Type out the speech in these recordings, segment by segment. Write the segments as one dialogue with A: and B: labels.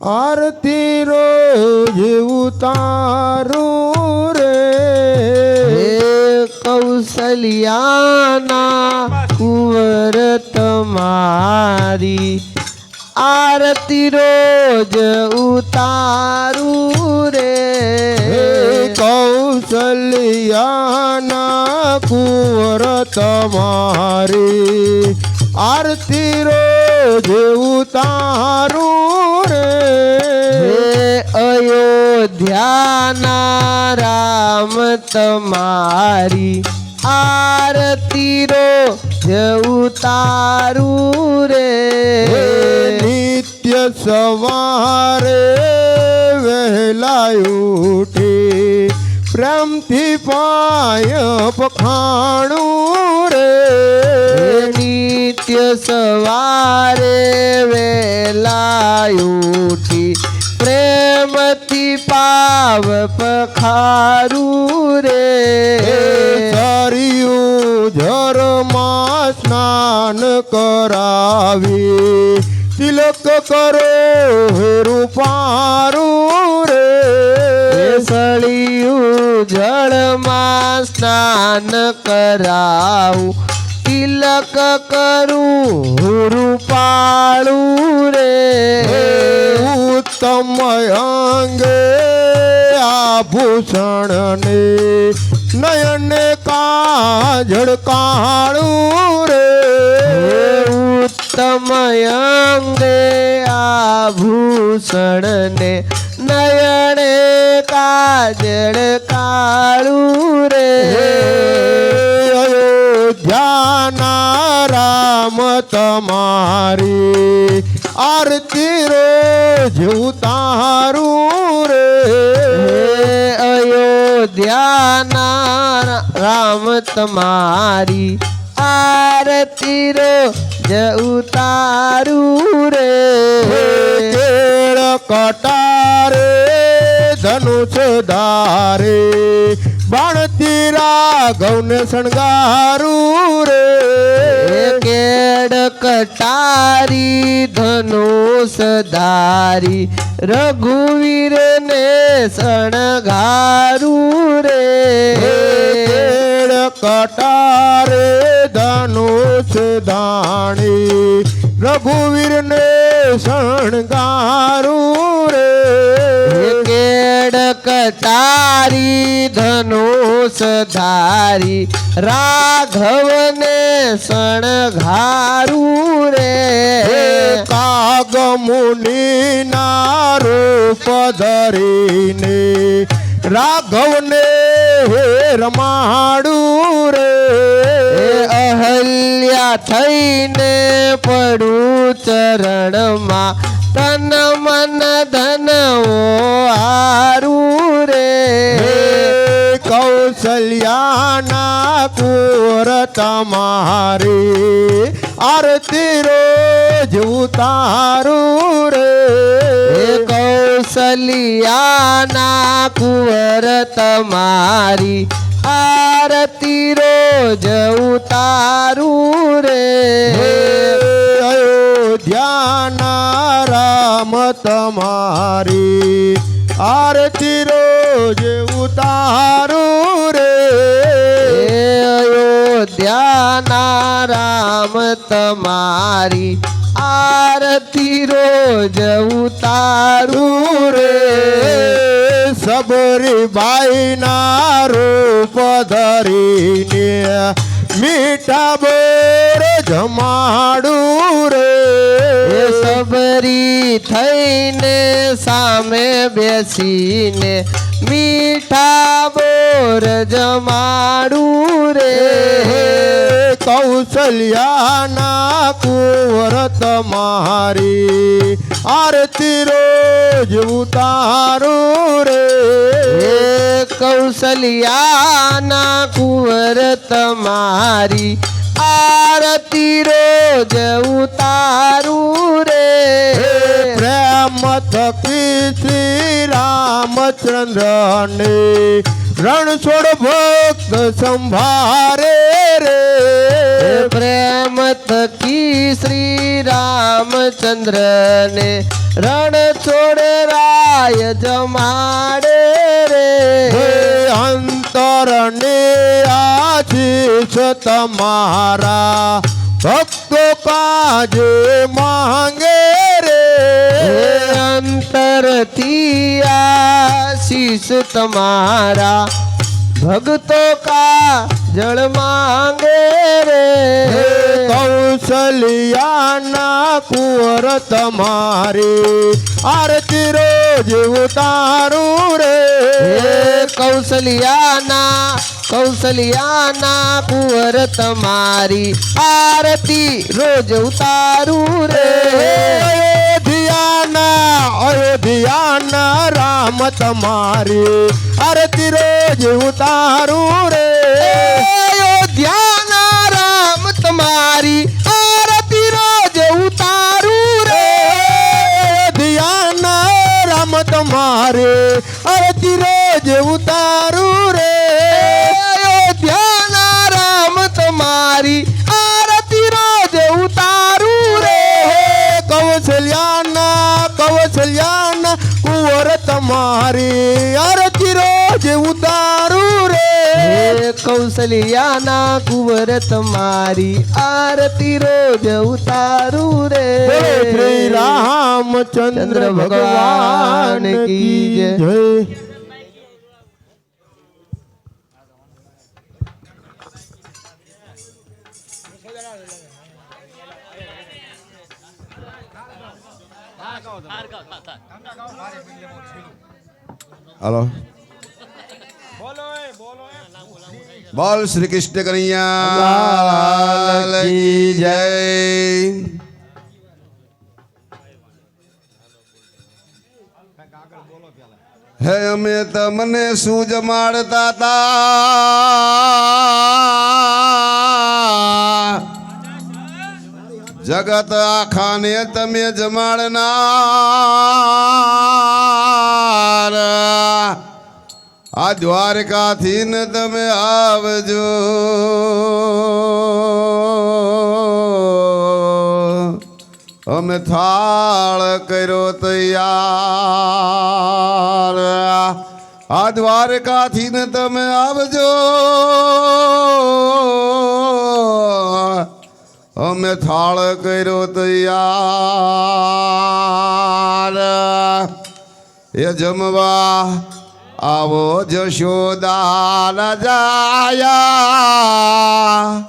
A: આરતી રોજ ઉતારું રે.
B: કૌશલ્યાના કુંવર તમારી આરતી રોજ ઉતારું રે.
A: કૌશલ્યાના કુંવર તમારી આરતી રોજ ઉતારું રે.
B: હે અયોધ્યાના રામ તમારી આરતી રો જેવું
A: તારું
B: રે.
A: નિત્ય સવારે વહેલા ઉઠી પ્રેમથી પાય પખાણું રે
B: નિત્ય સવારે વેલા ઉઠી પ્રેમથી પાવ પખારું રે.
A: સરિયું ઝરમાં સ્નાન કરાવી તિલક કરો રૂપારું રે.
B: સળિયું જળમાં સ્નાન કરાવું તિલક કરું રૂપાળું રે.
A: ઉત્તમ અંગે આભૂષણ ને નયને કાજળ કાળું રે.
B: ઉત્તમ અંગે આભૂષણ ને નયણે કાજળ કાળું રે.
A: અયોધ્યાના રામ તમારી આરતી રે જેવું તારું રે.
B: અયોધ્યાના રામ તમારી આરતી રોજ તારું રે.
A: કેળ કટારે ધનુષ ધારે બાણતી રાઘવને શણગારું રે.
B: કેડ કટારી ધનુષ ધારી રઘુવીર ને શણગારું રે.
A: કેડ કટારે ધનુષ ધાણી રઘુવીરને શણગારું રે.
B: કેડ કટારી ધનુષ ધારી રાઘવને શણગારું
A: હે
B: રે
A: કાગ મુનિના રૂપ ધરીને રાઘવને હે રમાડું રે.
B: અહલ્યા થઈને પડું ચરણમાં તન મન ધન
A: હે
B: રે.
A: કૌશલ્યાના કુર તમારી આરતી રોજ ઉતારું રે.
B: કૌશલિયાના કુંવર તમારી આરતી રોજ ઉતારું રે.
A: અયોધ્યાના રામ તમારી આરતી રોજ ઉતારું રે.
B: હે અયોધ્યાના રામ તમારી આરતી રોજ ઉતારું
A: રે
B: રે
A: સબરી બાઈના રૂપ ધરીને મીઠા બોર જમાડું
B: એ
A: રે
B: સબરી થઈને સામે બેસીને મીઠા જમાડું રે
A: કૌશલ્યાના કુંવર તમારી આરતી રોજ ઉતારું રે.
B: કૌશલ્યાના કુંવર તમારી આરતી રોજ ઉતારું રે.
A: પ્રેમ થકી શ્રી રામચંદ્ર ને રણછોડ ભક્ત સંભારે
C: રે
B: પ્રેમ થકી શ્રી રામચંદ્ર ને રણ છોડે રાય જમાડે
C: હે
B: રે
C: અંતરને આશીષ તમારા ભક્તો કાજે માંગે રે
B: હે અંતરથી આશીષ તમારા ભક્તો કા જળ માંગે રે
C: હે કૌશલ્યાના કુંવર તમારી આરતી રોજ ઉતારું રે
B: હે કૌશલ્યાના કૌશલ્યાના કુંવર તમારી આરતી રોજ ઉતારું રે
C: અયોધ્યાના તમારી આરતી રોજ ઉતારું રે.
B: અયોધ્યાના રામ તમારી આરતી રોજ ઉતારું રે.
C: અયોધ્યાના રામ તમારે આરતી રોજ ઉતારું
B: તમારી આરતી રોજ ઉતારું રે.
C: કૌશલ્યાના કુંવર તમારી આરતી રોજ ઉતારું રે. શ્રી રામચંદ્ર
B: ચંદ્ર
C: ભગવાન કી જય.
D: હલો બોલ શ્રી કૃષ્ણ કનૈયા લાલ કી જય હે અમે તમને શું જમાડતા તા જગત આખાને તમે જમાડનાર આ દ્વારકાથી ને તમે આવજો. અમે થાળ કર્યો તૈયાર. આ દ્વારકાથી ને તમે આવજો. અમે થાળ કર્યો તૈયાર. એ જમવા આવો જશોદા જાયા.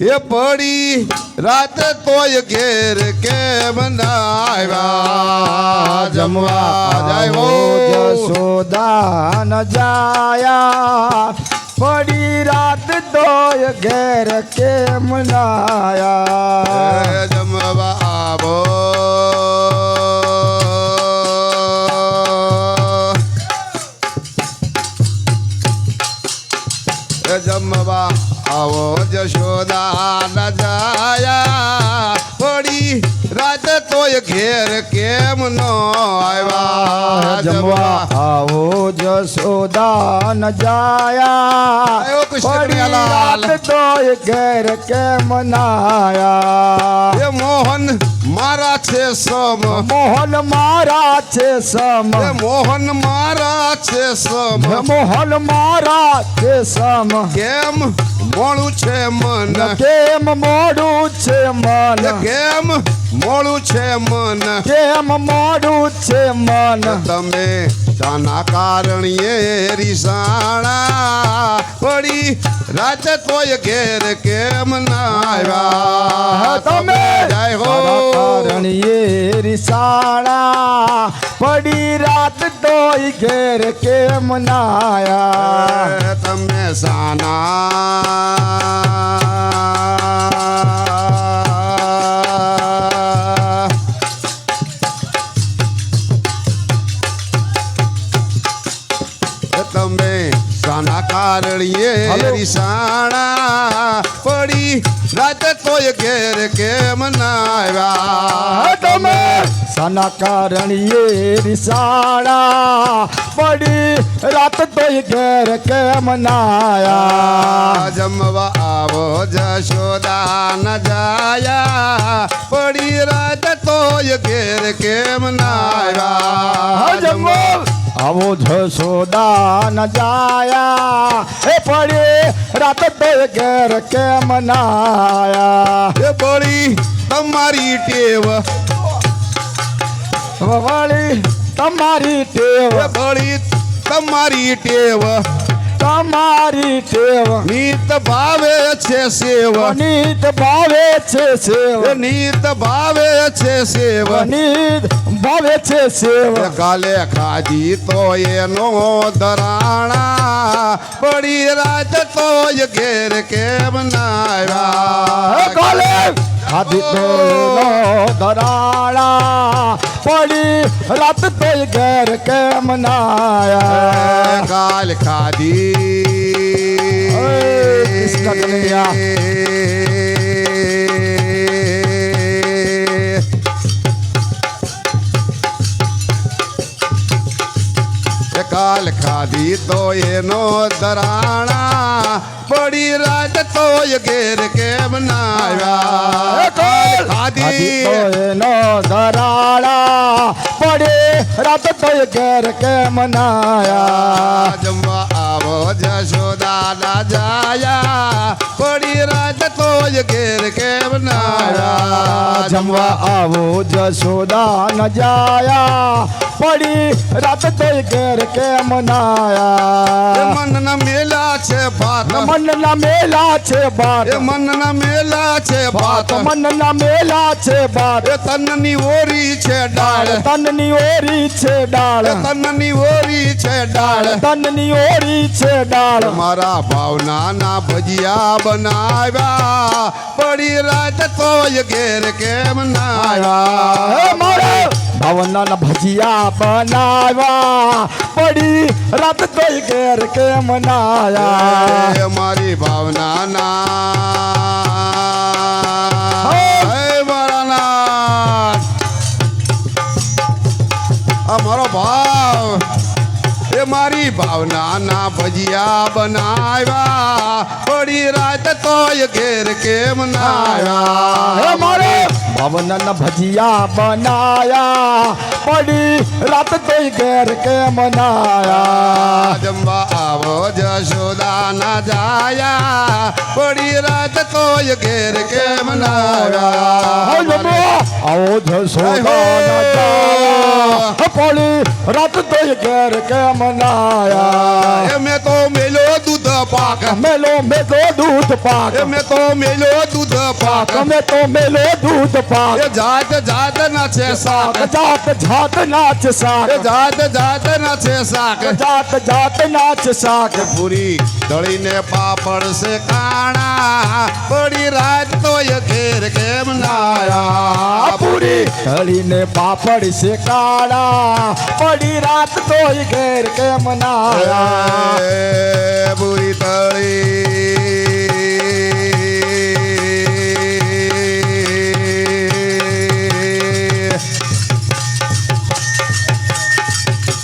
D: એ પડી રાત તોય ઘેર કેમ ના આવ્યા? જમવા જાય
C: જશોદા ન જાયા. પડી રાત દોય ઘેર કેમ નાયા
D: જમવા આવો એ જમવા આવો જશોદા ન જાયા પડી રાત તોય ઘેર કેમ નો આવ્યા
C: જમવા આવો જશોદા ન જાયા
D: આયો કૃષ્ણ
C: પડી ઘેર કેમ નાયા?
D: એ મોહન મારા છે સમ.
C: મોહન મારા છે સમ.
D: મોહન મારા છે સમ.
C: મોહન મારા છે સમ.
D: કેમ મોડું છે મન?
C: કેમ મોડું છે મન?
D: કેમ મોળું છે મન?
C: કેમ મોડું છે મન?
D: તમે શાના કારણીએ રીસાણા પડી. રાત તોય ઘેર કેમ ના આવ્યા?
C: તમે!
D: જય હો!
C: કારણીએ રીસાણા પડી. રાત તોય ઘેર કેમ
D: એ તમે સાના રીસાણા પડી. રાત તોય ઘેર કેમ આવ્યા
C: તમે? સના કારણીએ નિશાણા પડી. રાત તોય ઘેર કેમ નાયા
D: જમવા આવો જશોદા ન જાયા. પડી રાત તોય ઘેર કેમ આવ્યા
C: આવો જશોદા ન જાયા. એ પડી રાત ઘેર કેમ નાયા?
D: એ પડી તમારી ટેવ.
C: વળી તમારી ટેવ.
D: વળી તમારી ટેવ.
C: તમારી સેવા
D: નીત ભાવે છે સેવા.
C: નીત ભાવે છે સેવા.
D: નીત ભાવે છે સેવા.
C: નીત ભાવે છે સેવા.
D: કાલે ખાધી તો એનો ધરાણા પડી રાત તોય ઘેર કેમ ના
C: કાલે ખાધી તો એનો ધરાળા પડી રાત તોય ઘેર કેમ નાયા
D: કાલ ખાધી
C: ઓય, કૃષ્ણ કનૈયા.
D: પડી રાત તોય ઘેર કેમ ના
C: ખાધી નો ધરાળા પડી રાત તોય ઘેર કેમ નાયા
D: જમવા આવો જશોદા ના જાયા પડી રાત તોય ઘેર કેમ ના
C: જમવા આવો જશોદા ન જાયા પડી રાત તોય ઘેર કેમ નાયા?
D: મનના મેલા છે ભાત.
C: મન ના મેલા છે બાત
D: એ મનના મેલા છે ભાત.
C: મન ના મેલા છે બાત
D: એ તનની ઓરી છે ડાળ.
C: તનની ઓરી છે ડાળ.
D: એ તનની ઓરી છે ડાળ.
C: તનની ઓરી છે ડાળ.
D: મારા ભાવના ના ભજીયા બનાવ્યા. પડી રાત તોય ઘેર કેમ નાયા?
C: મારે ભવના ભજીયા બનાવ્યા. પડી રાત કોઈ ઘેર કે
D: મનાયા મારી ભાવના ના. હે. મારા નાથ. આ મારો ભાવ. એ મારી ભાવના ના. ભજીયા બનાવ્યા. થોડી રાત તોય ઘેર કેમ નાયા
C: મારે! ભવના ભજીયા બનાયા પડી રાત તોય ઘેર કેમ નાયા
D: જમવા આવો જશોદા ના જાયા. પડી રાત તોય ઘેર કેમ નાયા
C: આવો જશોદા પડી રાત તોય ઘેર કેમ નાયા
D: એ મેં તો મેલો દૂધ પાક
C: મેલો મેલો દૂધ પાક
D: એ મેં તો મેલો દૂધ પાક
C: તમે તો મેલો દૂધ પાક
D: એ જાત જાત ના છે શાક
C: જાત જાત નાચ
D: એ
C: શાક
D: જાત જાત ના છે શાક
C: જાત જાત નાચ શાક
D: પૂરી દળીને પાપડ છે કાણા પડી રાત તોય ઘેર કેમ ના આવ્યા
C: પૂરી ઢળીને પાપડ છે કાળા પડી રાત તોય ઘેર કેમ ના આયા?
D: એ પૂરી તળી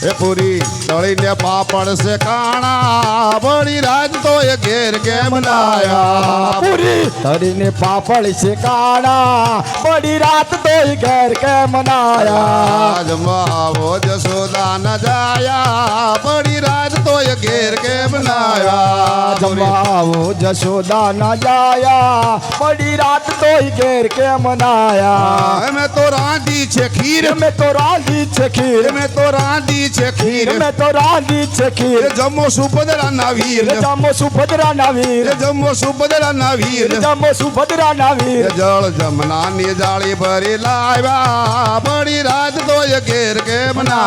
D: એ પૂરી તળીને પાપડ છે કાણા બળી રાત તો એ ઘેર કેમ ના આયા
C: પૂરી ઢળીને પાપડ છે કાળા પડી રાત તોય ઘેર કેમ ના આયા?
D: જમવા આવો જશોદા ન જાયા બળી રાત એ ઘેર કેમ ના આયા
C: જમવા જશોદા ના જાયા. પડી રાત તોય ઘેર કેમ ના આયા?
D: અમે તો રાંધી છે ખીર.
C: અમે તો રાંધી છે ખીર.
D: અમે તો રાંધી છે ખીર.
C: અમે તો રાંધી છે ખીર.
D: જમો સુભદ્રા ના વીર.
C: જામો સુભદ્રા ના વીર.
D: જમો સુભદ્રા ના વીર.
C: જામો સુભદ્રા ના વીર.
D: જળ જમના ની જાળી ભરી લાવ્યા. બળી રાત તો એ ઘેર કેમ ના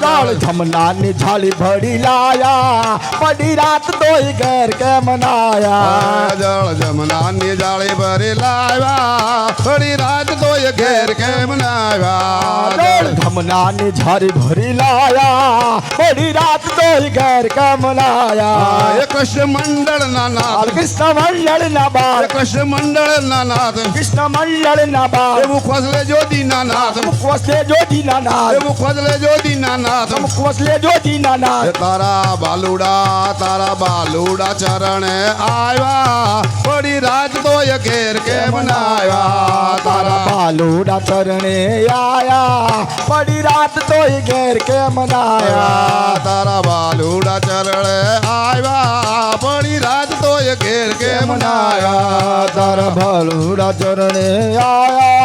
C: દાળ
D: આવ્યા
C: જમનાની થાળી ભરી લાયા પડી રાત તોય ઘેર કેમ નાયા
D: જળ જમનાની જાળી ભરી લાવ્યા થોડી રાત તોય ઘેર કેમ ના આવ્યા
C: જળ ધમનાની ઝારી ભરી લાયા પડી રાત તોય ઘેર કેમ નાયા
D: એ કૃષ્ણ મંડળ ના નાથ
C: કૃષ્ણ મંડળ ના
D: એ
C: બાળ
D: કૃષ્ણ મંડળ ના નાથ
C: કૃષ્ણ મંડળ ના બાળ
D: એવું ખોસલે જ્યોતિ ના નાથ
C: મુખવસલે જોડી ના નાથ
D: એવું ખોસલે જ્યોતિ ના નાથ
C: મુખવસલે જોડી ના
D: એ
C: નાથ
D: તારા બાલુડા તારા બાલુડા ચરણે આવ્યા. થોડી રાત તો ઘેર કેમ ના આવ્યા?
C: તારા બાલુડા ચરણે આયા. પડી રાત તો ઘેર કેમ નાયા
D: તારા બાલુડા ચરણે આવ્યા. પડી રાત તો ઘેર કેમ ના આવ્યા?
C: તારા બાલુડા ચરણે આયા.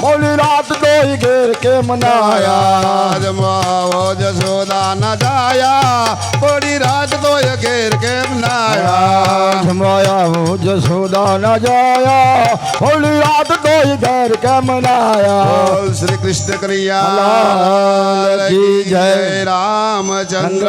C: બોલી રાત તોય ઘેર કેમ નાયા
D: જમાવો જશોદા ના જાયા પડી રાત તોય ઘેર કેમ ના આવ્યા
C: જમાયા હું જશોદા ના જાયા બોલી રાત તોય ઘેર કેમ નાયા
D: બોલ શ્રી કૃષ્ણ કનૈયા
C: લાલ કી જય.
D: રામચંદ્ર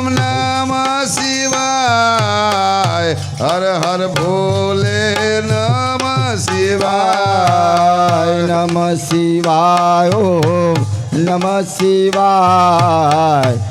D: હર હર ભોલે નમ શિવાય.
C: નમ શિવાય નમ શિવાય.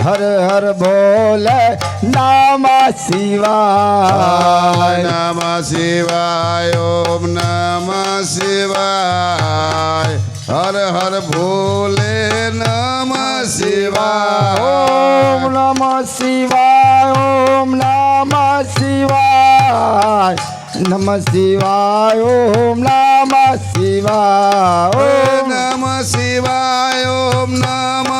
C: હર હર બોલે નમ શિવાય
D: નમ શિવાય ઓમ નમ શિવાય હર હર ભોલે નમ શિવાય
C: ઓમ નમ શિવાય ઓમ નમ શિવાય નમ શિવાય ઓમ નમ શિવાય
D: ઓ
C: ઓમ
D: નમ શિવાય ઓમ નમ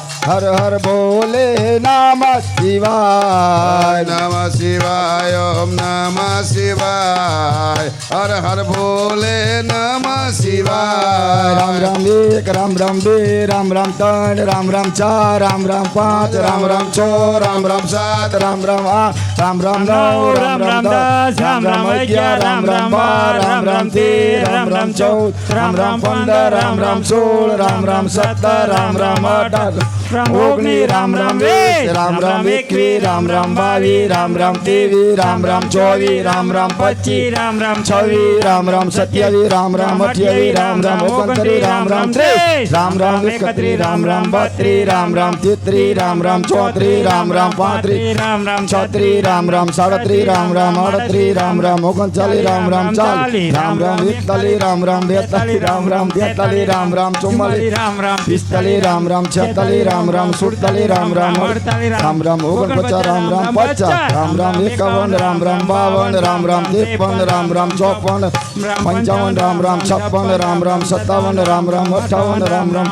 C: હર હર બોલે નમ શિવાય
D: નમ શિવાય ઓમ નમ શિવાય હર હર ભોલે નમ શિવાય
C: રામ રામ એક રામ રામ બે રામ રામ ત્રણ રામ રામ ચાર રામ રામ પાંચ રામ રામ છ રામ રામ સાત રામ રામ આઠ રામ રામ નવ રામ રામ દસ રામ રામ અગિયાર રામ રામ બાર રામ રામ તેર રામ રામ ચૌદ રામ રામ પંદર રામ રામ સોળ રામ રામ સત્તર રામ રામ ઓગણીસ રામ રામ વીસ રામ રામ એકવીસ રામ રામ બાવીસ રામ રામ ત્રેવીસ રામ રામ ચોવીસ રામ રામ પચીસ રામ રામ છવ્વીસ રામ રામ સત્યાવીસ રામ રામ અઠ્યાવીસ રામ રામ ઓગણત્રીસ રામ રામ ત્રીસ રામ રામ એકત્રીસ રામ રામ બત્રીસ રામ રામ તેત્રીસ રામ રામ ચોત્રીસ રામ રામ પાંત્રીસ રામ રામ છત્રીસ રામ રામ સાડત્રીસ રામ રામ અડત્રીસ રામ રામ ઓગણચાલીસ રામ રામ ચાલીસ રામ રામ એકતાલીસ રામ રામ બેતાલીસ રામ રામ તેતાલીસ રામ રામ ચુમ્માલીસ રામ રામ પિસ્તાલીસ રામ રામ છેતાલીસ રામ રામ રામ રામ અડતાલીસ રામ રામ ઓગણપચાસ રામ રામ પચાસ રામ રામ એકાવન રામ રામ બાવન રામ રામ ત્રેપન રામ રામ ચોપન પંચાવન રામ રામ છપ્પન રામ રામ સત્તાવન રામ રામ અઠાવન રામ રામ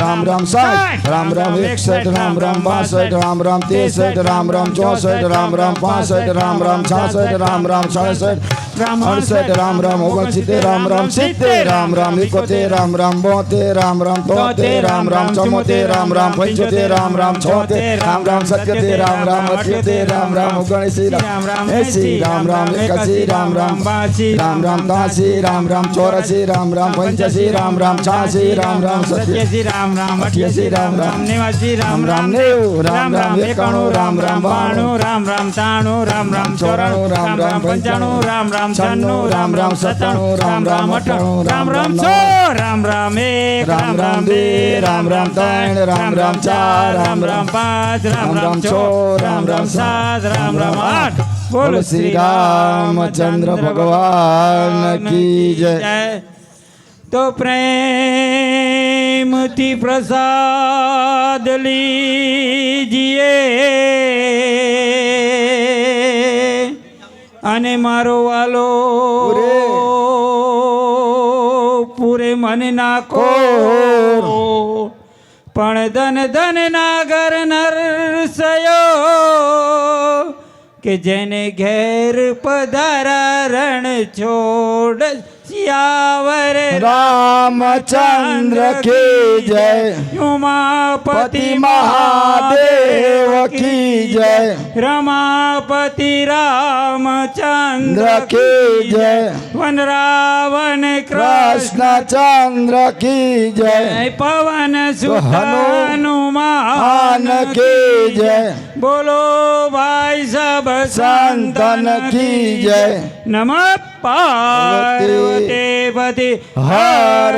C: રામ રામ સાઠ રામ રામ એકસઠ રામ રામ બાસઠ રામ રામ ત્રેસઠ રામ રામ ચોસઠ રામ રામ પાસઠ રામ રામ છાસઠ રામ રામ છાસઠ રામ અડસઠ રામ રામ ઓગણસિત્તેર રામ રામ સિત્તેર રામ રામ એકોતેર રામ રામ બોતેર રામ રામ તોતેર રામ રામ ચમોતેર રામ રામ પંચોતેર રામ રામ છોતેર રામ રામ સત્યોતેર રામ રામ અઠ્યોતેર રામ રામ ઓગણસી રામ રામ એસી રામ રામ એકાસી રામ રામ બાસી રામ રામ ત્યાસી રામ રામ ચોરાસી રામ રામ પંચ્યાસી રામ રામ છ્યાસી રામ રામ સત્યાસી
E: રામ રામ
C: અઠ્યાસી રામ રામ
E: નેવાસી
C: રામ રામ નેવું રામ રામ એકાણું રામ રામ બાણું
E: રામ રામ તાણું રામ રામ ચોરાણું રામ રામ પંચાણું રામ રામ છન્નું રામ રામ સત્તાણું રામ રામ અઠાણું રામ રામ સો રામ રામ એક
C: રામ રામ બે રામ રામ ત્રણ રામ રામ ચાર
E: રામ રામ પાંચ રામ રામ છ રામ રામ સાત રામ રામ આઠ
C: બોલો શ્રી રામચંદ્ર ભગવાન કી જય
E: તો પ્રેમથી પ્રસાદ લીજીએ અને મારો વાલો પૂરે મન નાખો પણ ધન ધન નાગર નરસયો કે જેને ઘેર પધારા રણ છોડ સિયાવર
C: રામચંદ્ર કી જય.
E: ઉમાપતિ
C: પતિ મહાદેવ કી જય.
E: રમાપતિ રામચંદ્ર
C: ચંદ્ર કી જય.
E: વન રાવણ કૃષ્ણ.
C: ચંદ્ર કી જય.
E: પવન
C: હનુમાન કી જય.
E: બોલો ભાઈ સબ
C: સંતન કી જય.
E: નમ પાર્વતી
C: હર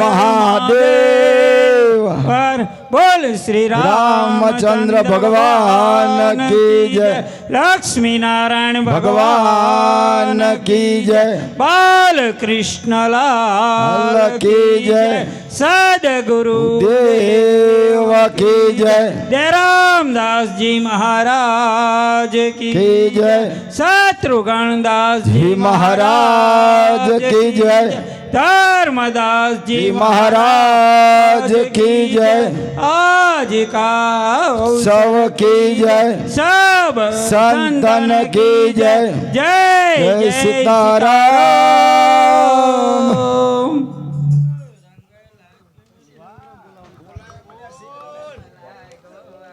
C: મહાદેવ.
E: હર બોલ શ્રી
C: રામચંદ્ર ભગવાન કી જય.
E: લક્ષ્મી નારાયણ
C: ભગવાન કી જય.
E: બાલ કૃષ્ણ લાલ
C: કી જય.
E: સદગુરુ
C: દેવ કી જય.
E: જય રામદાસજી મહારાજ કી
C: જય.
E: શત્રુઘ્નદાસજી
C: મહારાજ કી જય.
E: ધર્મદાસજી
C: જી મહારાજ કી જય
E: આજ કા
C: સૌ કી જય
E: સબ
C: સંતન કી જય
E: જય
C: જય સીતારામ